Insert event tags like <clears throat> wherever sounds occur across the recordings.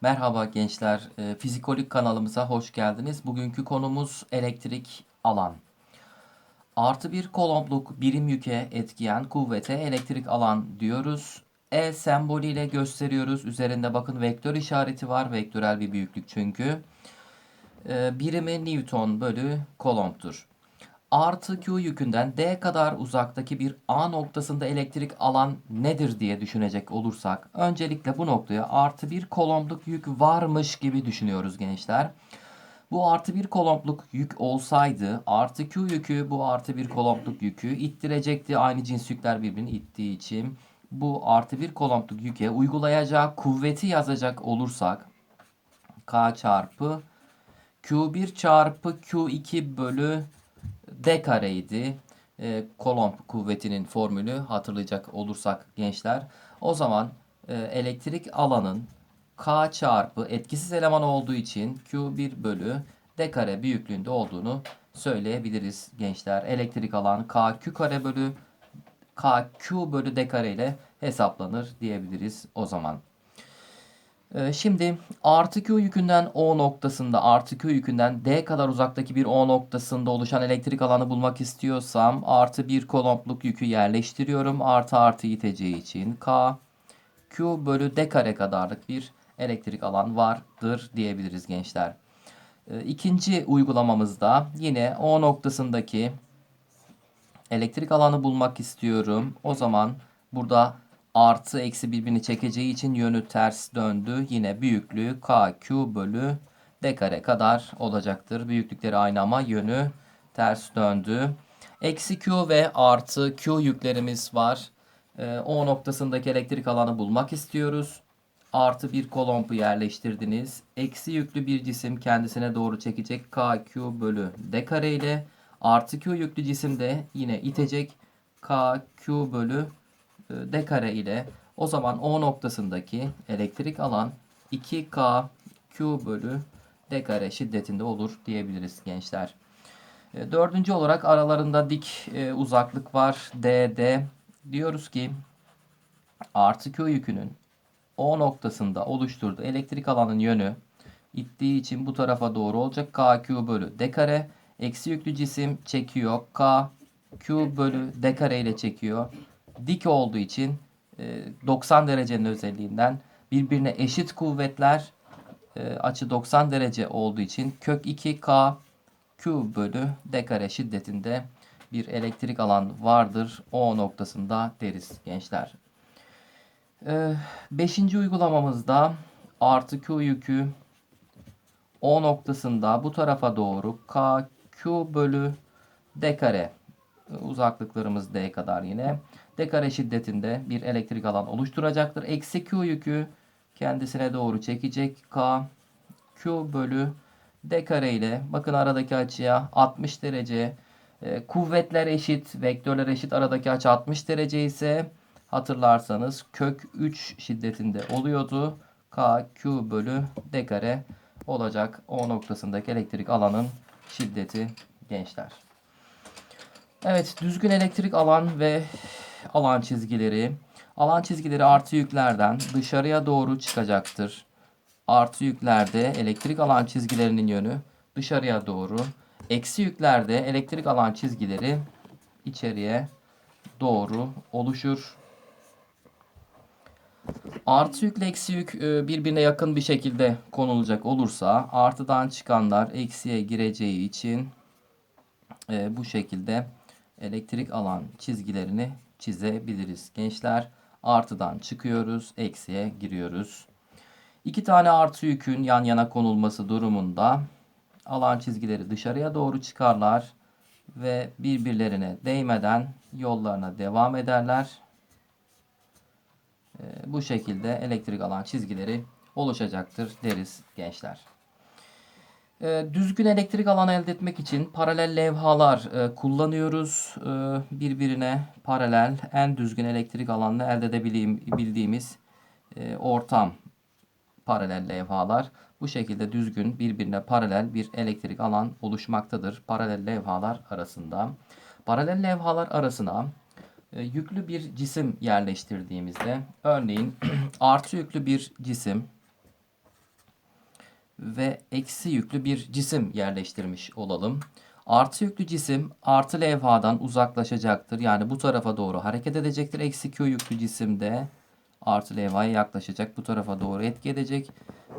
Merhaba gençler, e, Fizikolik kanalımıza hoş geldiniz. Bugünkü konumuz elektrik alan. Artı bir kolombluk birim yüke etkiyen kuvvete elektrik alan diyoruz. E sembolüyle gösteriyoruz. Üzerinde bakın vektör işareti var. Vektörel bir büyüklük çünkü. E, birimi Newton bölü kolomptur. Artı Q yükünden D kadar uzaktaki bir A noktasında elektrik alan nedir diye düşünecek olursak öncelikle bu noktaya artı bir kolomluk yük varmış gibi düşünüyoruz gençler. Bu artı bir kolomluk yük olsaydı artı Q yükü bu artı bir kolomluk yükü ittirecekti. Aynı cins yükler birbirini ittiği için bu artı bir kolomluk yüke uygulayacağı kuvveti yazacak olursak K çarpı Q1 çarpı Q2 bölü D kareydi. E, Kolomb kuvvetinin formülü hatırlayacak olursak gençler. O zaman e, elektrik alanın K çarpı etkisiz eleman olduğu için Q1 bölü D kare büyüklüğünde olduğunu söyleyebiliriz gençler. Elektrik alan KQ kare bölü KQ bölü D kare ile hesaplanır diyebiliriz o zaman. Ee, Şimdi artı Q yükünden O noktasında artı Q yükünden D kadar uzaktaki bir O noktasında oluşan elektrik alanı bulmak istiyorsam artı bir kolombluk yükü yerleştiriyorum. Artı artı iteceği için K Q bölü D kare kadarlık bir elektrik alan vardır diyebiliriz gençler. Ee, İkinci uygulamamızda yine O noktasındaki elektrik alanı bulmak istiyorum. O zaman burada artı eksi birbirini çekeceği için yönü ters döndü. Yine büyüklüğü KQ bölü D kare kadar olacaktır. Büyüklükleri aynı ama yönü ters döndü. Eksi Q ve artı Q yüklerimiz var. Ee, o noktasındaki elektrik alanı bulmak istiyoruz. Artı bir kolombu yerleştirdiniz. Eksi yüklü bir cisim kendisine doğru çekecek KQ bölü D kare ile. Artı Q yüklü cisim de yine itecek KQ bölü e, D kare ile o zaman O noktasındaki elektrik alan 2K Q bölü D kare şiddetinde olur diyebiliriz gençler. E, Dördüncü olarak aralarında dik e, uzaklık var. DD. Diyoruz ki artı Q yükünün O noktasında oluşturduğu elektrik alanın yönü ittiği için bu tarafa doğru olacak. KQ bölü D kare. Eksi yüklü cisim çekiyor. K Q bölü D kare ile çekiyor dik olduğu için 90 e, derecenin özelliğinden birbirine eşit kuvvetler e, açı 90 derece olduğu için kök 2 K Q bölü D kare şiddetinde bir elektrik alan vardır. O noktasında deriz gençler. E, beşinci uygulamamızda artı Q yükü O noktasında bu tarafa doğru K Q bölü D kare uzaklıklarımız D kadar yine D kare şiddetinde bir elektrik alan oluşturacaktır. Eksi Q yükü kendisine doğru çekecek. K Q bölü D kare ile bakın aradaki açıya 60 derece e, kuvvetler eşit, vektörler eşit aradaki açı 60 derece ise hatırlarsanız kök 3 şiddetinde oluyordu. K Q bölü D kare olacak o noktasındaki elektrik alanın şiddeti gençler. Evet düzgün elektrik alan ve alan çizgileri. Alan çizgileri artı yüklerden dışarıya doğru çıkacaktır. Artı yüklerde elektrik alan çizgilerinin yönü dışarıya doğru. Eksi yüklerde elektrik alan çizgileri içeriye doğru oluşur. Artı yükle eksi yük e, birbirine yakın bir şekilde konulacak olursa artıdan çıkanlar eksiye gireceği için e, bu şekilde elektrik alan çizgilerini çizebiliriz. Gençler artıdan çıkıyoruz, eksiye giriyoruz. İki tane artı yükün yan yana konulması durumunda alan çizgileri dışarıya doğru çıkarlar ve birbirlerine değmeden yollarına devam ederler. Ee, bu şekilde elektrik alan çizgileri oluşacaktır deriz gençler. Ee, düzgün elektrik alanı elde etmek için paralel levhalar e, kullanıyoruz. E, birbirine paralel en düzgün elektrik alanını elde edebildiğimiz e, ortam paralel levhalar. Bu şekilde düzgün birbirine paralel bir elektrik alan oluşmaktadır paralel levhalar arasında. Paralel levhalar arasına e, yüklü bir cisim yerleştirdiğimizde örneğin <clears throat> artı yüklü bir cisim ve eksi yüklü bir cisim yerleştirmiş olalım. Artı yüklü cisim artı levhadan uzaklaşacaktır. Yani bu tarafa doğru hareket edecektir. Eksi Q yüklü cisim de artı levhaya yaklaşacak. Bu tarafa doğru etki edecek.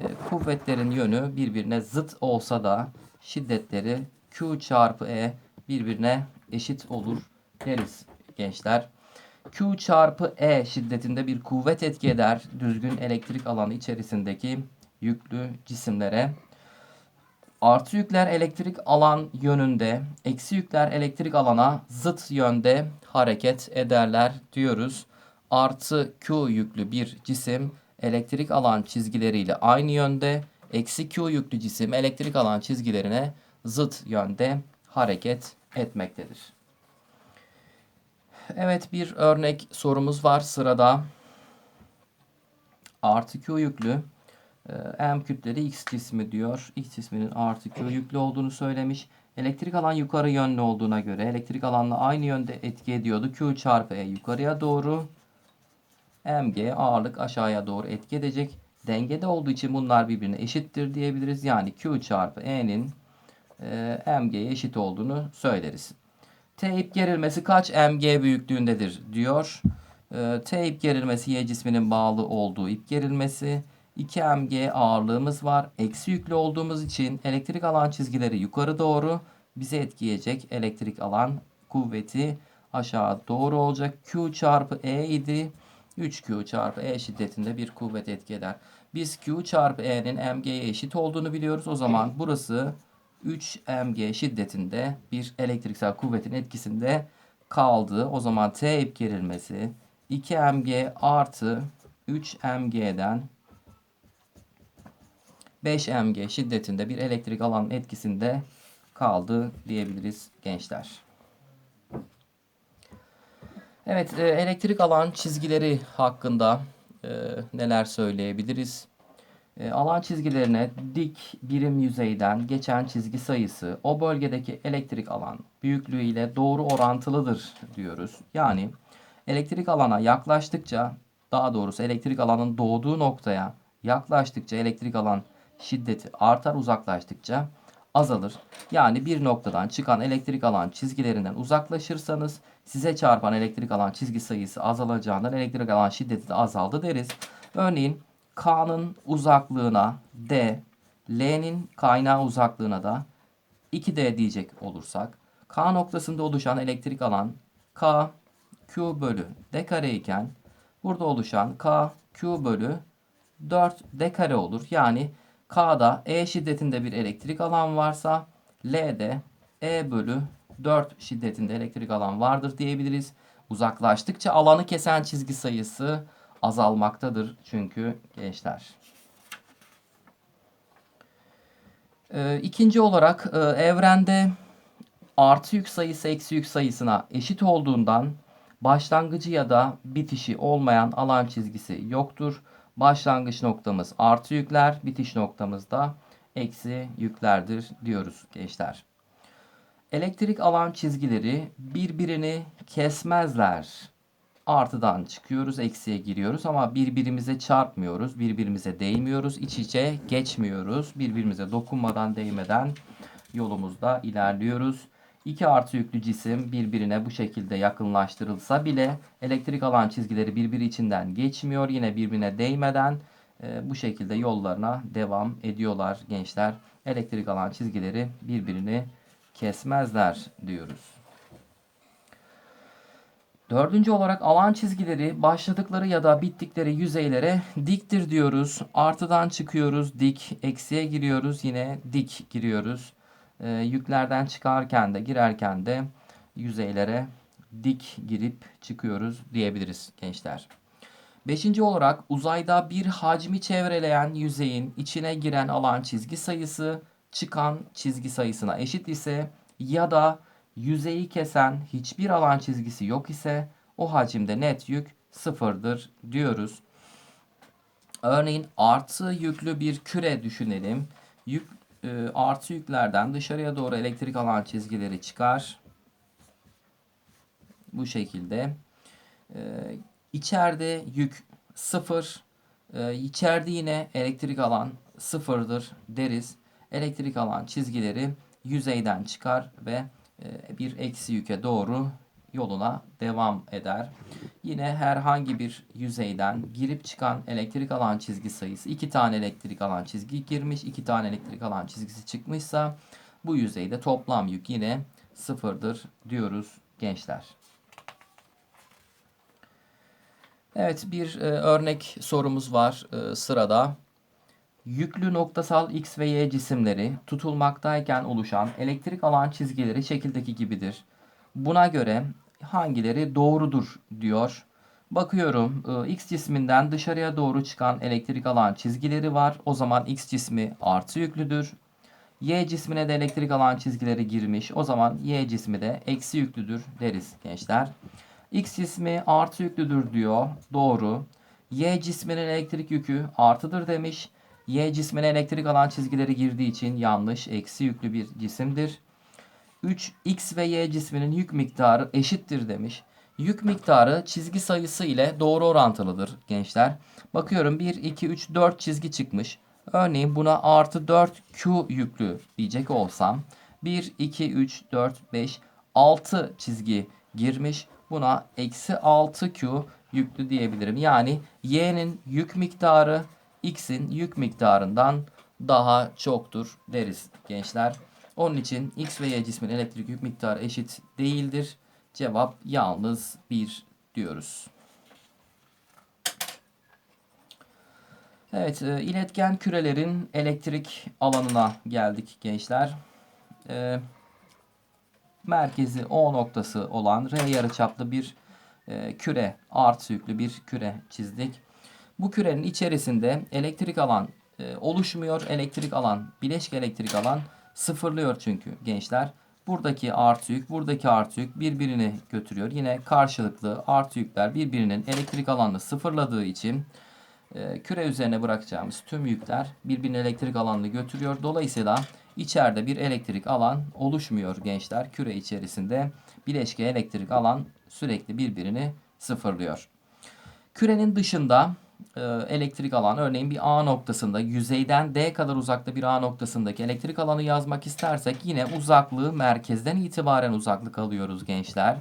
E, kuvvetlerin yönü birbirine zıt olsa da şiddetleri Q çarpı E birbirine eşit olur deriz gençler. Q çarpı E şiddetinde bir kuvvet etki eder düzgün elektrik alanı içerisindeki yüklü cisimlere. Artı yükler elektrik alan yönünde, eksi yükler elektrik alana zıt yönde hareket ederler diyoruz. Artı Q yüklü bir cisim elektrik alan çizgileriyle aynı yönde, eksi Q yüklü cisim elektrik alan çizgilerine zıt yönde hareket etmektedir. Evet bir örnek sorumuz var sırada. Artı Q yüklü M kütleli X cismi diyor. X cisminin artı Q yüklü olduğunu söylemiş. Elektrik alan yukarı yönlü olduğuna göre elektrik alanla aynı yönde etki ediyordu. Q çarpı E yukarıya doğru. MG ağırlık aşağıya doğru etki edecek. Dengede olduğu için bunlar birbirine eşittir diyebiliriz. Yani Q çarpı E'nin e, MG'ye eşit olduğunu söyleriz. T ip gerilmesi kaç mg büyüklüğündedir diyor. E, T ip gerilmesi Y cisminin bağlı olduğu ip gerilmesi. 2 mg ağırlığımız var. Eksi yüklü olduğumuz için elektrik alan çizgileri yukarı doğru bize etkileyecek elektrik alan kuvveti aşağı doğru olacak. Q çarpı E idi. 3Q çarpı E şiddetinde bir kuvvet etki eder. Biz Q çarpı E'nin mg'ye eşit olduğunu biliyoruz. O zaman burası 3 mg şiddetinde bir elektriksel kuvvetin etkisinde kaldı. O zaman T ip gerilmesi 2 mg artı 3 mg'den 5 mg şiddetinde bir elektrik alan etkisinde kaldı diyebiliriz gençler. Evet, e, elektrik alan çizgileri hakkında e, neler söyleyebiliriz? E, alan çizgilerine dik birim yüzeyden geçen çizgi sayısı o bölgedeki elektrik alan büyüklüğü ile doğru orantılıdır diyoruz. Yani elektrik alana yaklaştıkça daha doğrusu elektrik alanın doğduğu noktaya yaklaştıkça elektrik alan şiddeti artar uzaklaştıkça azalır. Yani bir noktadan çıkan elektrik alan çizgilerinden uzaklaşırsanız size çarpan elektrik alan çizgi sayısı azalacağından elektrik alan şiddeti de azaldı deriz. Örneğin K'nın uzaklığına D, L'nin kaynağı uzaklığına da 2D diyecek olursak K noktasında oluşan elektrik alan K Q bölü D kare iken burada oluşan K Q bölü 4 D kare olur. Yani K'da E şiddetinde bir elektrik alan varsa L'de E bölü 4 şiddetinde elektrik alan vardır diyebiliriz. Uzaklaştıkça alanı kesen çizgi sayısı azalmaktadır çünkü gençler. Ee, ikinci olarak e, evrende artı yük sayısı eksi yük sayısına eşit olduğundan başlangıcı ya da bitişi olmayan alan çizgisi yoktur. Başlangıç noktamız artı yükler, bitiş noktamız da eksi yüklerdir diyoruz gençler. Elektrik alan çizgileri birbirini kesmezler artıdan çıkıyoruz, eksiye giriyoruz ama birbirimize çarpmıyoruz, birbirimize değmiyoruz, iç içe geçmiyoruz. Birbirimize dokunmadan, değmeden yolumuzda ilerliyoruz. İki artı yüklü cisim birbirine bu şekilde yakınlaştırılsa bile elektrik alan çizgileri birbiri içinden geçmiyor. Yine birbirine değmeden e, bu şekilde yollarına devam ediyorlar gençler. Elektrik alan çizgileri birbirini kesmezler diyoruz. Dördüncü olarak alan çizgileri başladıkları ya da bittikleri yüzeylere diktir diyoruz. Artıdan çıkıyoruz dik, eksiye giriyoruz yine dik giriyoruz. E, yüklerden çıkarken de girerken de yüzeylere dik girip çıkıyoruz diyebiliriz gençler. Beşinci olarak uzayda bir hacmi çevreleyen yüzeyin içine giren alan çizgi sayısı çıkan çizgi sayısına eşit ise ya da yüzeyi kesen hiçbir alan çizgisi yok ise o hacimde net yük sıfırdır diyoruz. Örneğin artı yüklü bir küre düşünelim. Yük e, artı yüklerden dışarıya doğru elektrik alan çizgileri çıkar. Bu şekilde. E, içeride yük sıfır. E, içeride yine elektrik alan sıfırdır deriz. Elektrik alan çizgileri yüzeyden çıkar ve e, bir eksi yüke doğru yoluna devam eder. Yine herhangi bir yüzeyden girip çıkan elektrik alan çizgi sayısı iki tane elektrik alan çizgi girmiş, iki tane elektrik alan çizgisi çıkmışsa bu yüzeyde toplam yük yine sıfırdır diyoruz gençler. Evet bir e, örnek sorumuz var e, sırada. Yüklü noktasal X ve Y cisimleri tutulmaktayken oluşan elektrik alan çizgileri şekildeki gibidir. Buna göre hangileri doğrudur diyor. Bakıyorum e, X cisminden dışarıya doğru çıkan elektrik alan çizgileri var. O zaman X cismi artı yüklüdür. Y cismine de elektrik alan çizgileri girmiş. O zaman Y cismi de eksi yüklüdür deriz gençler. X cismi artı yüklüdür diyor. Doğru. Y cisminin elektrik yükü artıdır demiş. Y cismine elektrik alan çizgileri girdiği için yanlış. Eksi yüklü bir cisimdir. 3 X ve Y cisminin yük miktarı eşittir demiş. Yük miktarı çizgi sayısı ile doğru orantılıdır gençler. Bakıyorum 1, 2, 3, 4 çizgi çıkmış. Örneğin buna artı 4Q yüklü diyecek olsam 1, 2, 3, 4, 5, 6 çizgi girmiş. Buna eksi 6Q yüklü diyebilirim. Yani Y'nin yük miktarı X'in yük miktarından daha çoktur deriz gençler. Onun için X ve Y cismin elektrik yük miktarı eşit değildir. Cevap yalnız 1 diyoruz. Evet, e, iletken kürelerin elektrik alanına geldik gençler. E, merkezi O noktası olan R yarıçaplı bir e, küre, artı yüklü bir küre çizdik. Bu kürenin içerisinde elektrik alan e, oluşmuyor. Elektrik alan, bileşik elektrik alan sıfırlıyor çünkü gençler. Buradaki artı yük, buradaki artı yük birbirini götürüyor. Yine karşılıklı artı yükler birbirinin elektrik alanını sıfırladığı için e, küre üzerine bırakacağımız tüm yükler birbirinin elektrik alanını götürüyor. Dolayısıyla içeride bir elektrik alan oluşmuyor gençler. Küre içerisinde bileşke elektrik alan sürekli birbirini sıfırlıyor. Kürenin dışında elektrik alan örneğin bir A noktasında yüzeyden D kadar uzakta bir A noktasındaki elektrik alanı yazmak istersek yine uzaklığı merkezden itibaren uzaklık alıyoruz gençler.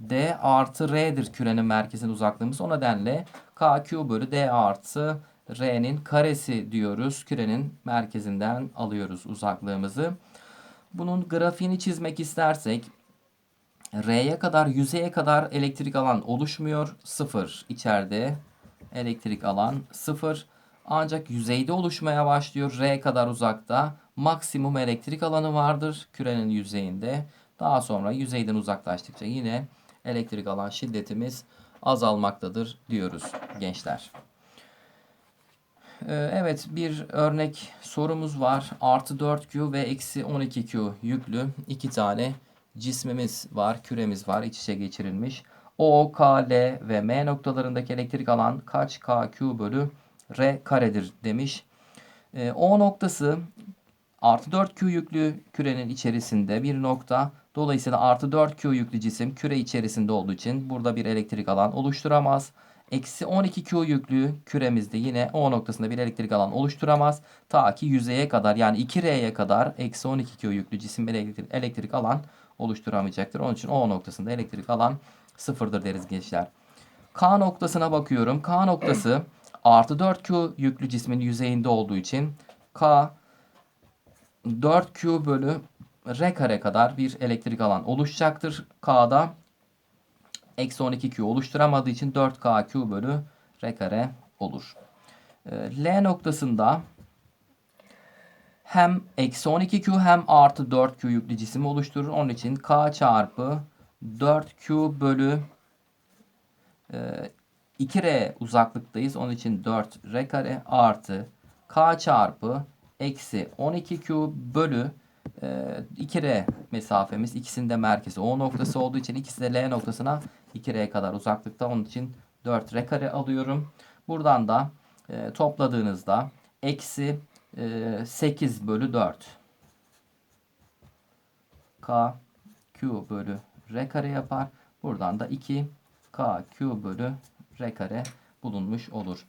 D artı R'dir kürenin merkezin uzaklığımız. O nedenle KQ bölü D artı R'nin karesi diyoruz. Kürenin merkezinden alıyoruz uzaklığımızı. Bunun grafiğini çizmek istersek R'ye kadar yüzeye kadar elektrik alan oluşmuyor. Sıfır içeride elektrik alan sıfır. Ancak yüzeyde oluşmaya başlıyor. R kadar uzakta maksimum elektrik alanı vardır kürenin yüzeyinde. Daha sonra yüzeyden uzaklaştıkça yine elektrik alan şiddetimiz azalmaktadır diyoruz gençler. Ee, evet bir örnek sorumuz var. Artı 4Q ve eksi 12Q yüklü iki tane cismimiz var, küremiz var iç içe geçirilmiş. O, K, L ve M noktalarındaki elektrik alan kaç KQ bölü R karedir demiş. E, o noktası artı 4Q yüklü kürenin içerisinde bir nokta. Dolayısıyla artı 4Q yüklü cisim küre içerisinde olduğu için burada bir elektrik alan oluşturamaz. Eksi 12Q yüklü küremizde yine O noktasında bir elektrik alan oluşturamaz. Ta ki yüzeye kadar yani 2R'ye kadar eksi 12Q yüklü cisim elektrik, elektrik alan oluşturamayacaktır. Onun için O noktasında elektrik alan sıfırdır deriz gençler. K noktasına bakıyorum. K noktası <clears throat> artı 4Q yüklü cismin yüzeyinde olduğu için K 4Q bölü R kare kadar bir elektrik alan oluşacaktır. K'da eksi 12Q oluşturamadığı için 4KQ bölü R kare olur. Ee, L noktasında hem eksi 12Q hem artı 4Q yüklü cisimi oluşturur. Onun için K çarpı 4Q bölü e, 2R uzaklıktayız. Onun için 4R kare artı K çarpı eksi 12Q bölü e, 2R mesafemiz. ikisinde merkezi O noktası olduğu için ikisi de L noktasına 2R kadar uzaklıkta. Onun için 4R kare alıyorum. Buradan da e, topladığınızda eksi e, 8 bölü 4 K Q bölü R kare yapar. Buradan da 2 K Q bölü R kare bulunmuş olur.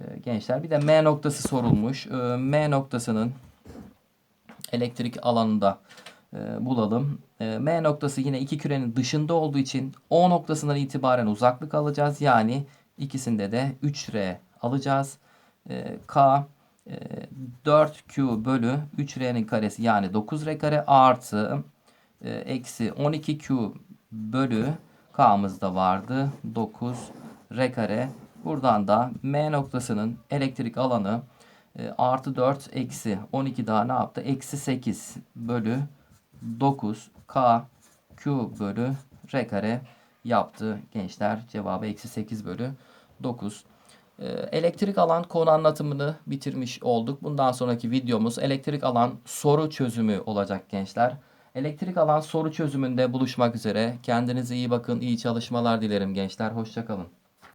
E, gençler bir de M noktası sorulmuş. E, M noktasının elektrik alanında e, bulalım. E, M noktası yine iki kürenin dışında olduğu için O noktasından itibaren uzaklık alacağız. Yani ikisinde de 3R alacağız. E, K e, 4Q bölü 3R'nin karesi yani 9R kare artı e, eksi 12Q bölü K'mız da vardı. 9 R kare. Buradan da M noktasının elektrik alanı e, artı 4 eksi 12 daha ne yaptı? Eksi 8 bölü 9 K Q bölü R kare yaptı gençler. Cevabı eksi 8 bölü 9. Ee, Elektrik alan konu anlatımını bitirmiş olduk. Bundan sonraki videomuz elektrik alan soru çözümü olacak gençler. Elektrik alan soru çözümünde buluşmak üzere. Kendinize iyi bakın. iyi çalışmalar dilerim gençler. Hoşçakalın.